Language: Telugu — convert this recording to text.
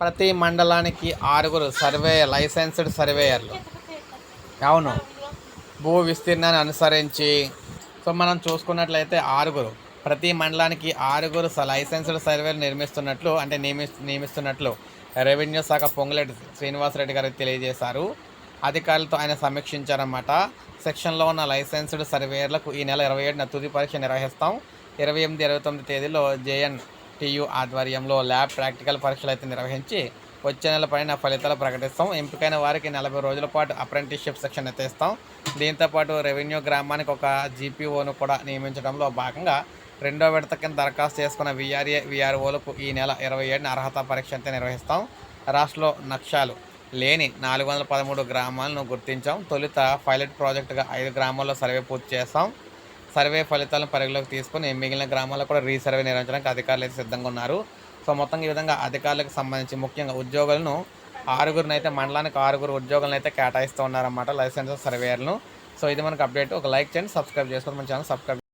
ప్రతి మండలానికి ఆరుగురు సర్వే లైసెన్స్డ్ సర్వేయర్లు. అవును. భూ విస్తీర్ణాన్ని అనుసరించి సో మనం చూసుకున్నట్లయితే ఆరుగురు. ప్రతి మండలానికి ఆరుగురు స- లైసెన్స్డ్ సర్వేలు నిర్మిస్తున్నట్లు అంటే నియమి నియమిస్తున్నట్లు రెవెన్యూ శాఖ పొంగులేటి శ్రీనివాసరెడ్డి గారికి తెలియజేశారు. అధికారులతో ఆయన సమీక్షించారన్నమాట. సెక్షన్లో ఉన్న లైసెన్స్డ్ సర్వేయర్లకు ఈ నెల ఇరవై ఏడున తుది పరీక్ష నిర్వహిస్తాం. ఇరవై ఎనిమిది ఇరవై తొమ్మిది తేదీలో జేఎన్ టీయు ఆధ్వర్యంలో ల్యాబ్ ప్రాక్టికల్ పరీక్షలు అయితే నిర్వహించి వచ్చే నెల పైన ఫలితాలు ప్రకటిస్తాం. ఎంపికైన వారికి నలభై రోజుల పాటు అప్రెంటిస్షిప్ శిక్షణ అయితే ఇస్తాం. దీంతోపాటు రెవెన్యూ గ్రామానికి ఒక జీపీఓను కూడా నియమించడంలో భాగంగా రెండో విడత కింద దరఖాస్తు చేసుకున్న విఆర్ఏ విఆర్ఓలకు ఈ నెల ఇరవై ఏడున అర్హత పరీక్ష అయితే నిర్వహిస్తాం. రాష్ట్రంలో నక్షాలు లేని నాలుగు వందల పదమూడు గ్రామాలను గుర్తించాం. తొలుత పైలట్ ప్రాజెక్టుగా ఐదు గ్రామాల్లో సర్వే పూర్తి చేస్తాం. సర్వే ఫలితాలను పరిగణలోకి తీసుకొని మిగిలిన గ్రామాల్లో కూడా రీసర్వే నిర్వహించడానికి అధికారులు అయితే సిద్ధంగా ఉన్నారు. సో మొత్తం ఈ విధంగా అధికారులకు సంబంధించి ముఖ్యంగా ఉద్యోగులను ఆరుగురిని అయితే మండలానికి ఆరుగురు ఉద్యోగులను అయితే కేటాయిస్తూ ఉన్నారన్నమాట లైసెన్స్ సర్వేయర్లను సో ఇది మనకు అప్డేట్. ఒక లైక్ చేయండి సబ్స్క్రైబ్ చేసుకోండి. మన ఛానల్ సబ్స్క్రైబ్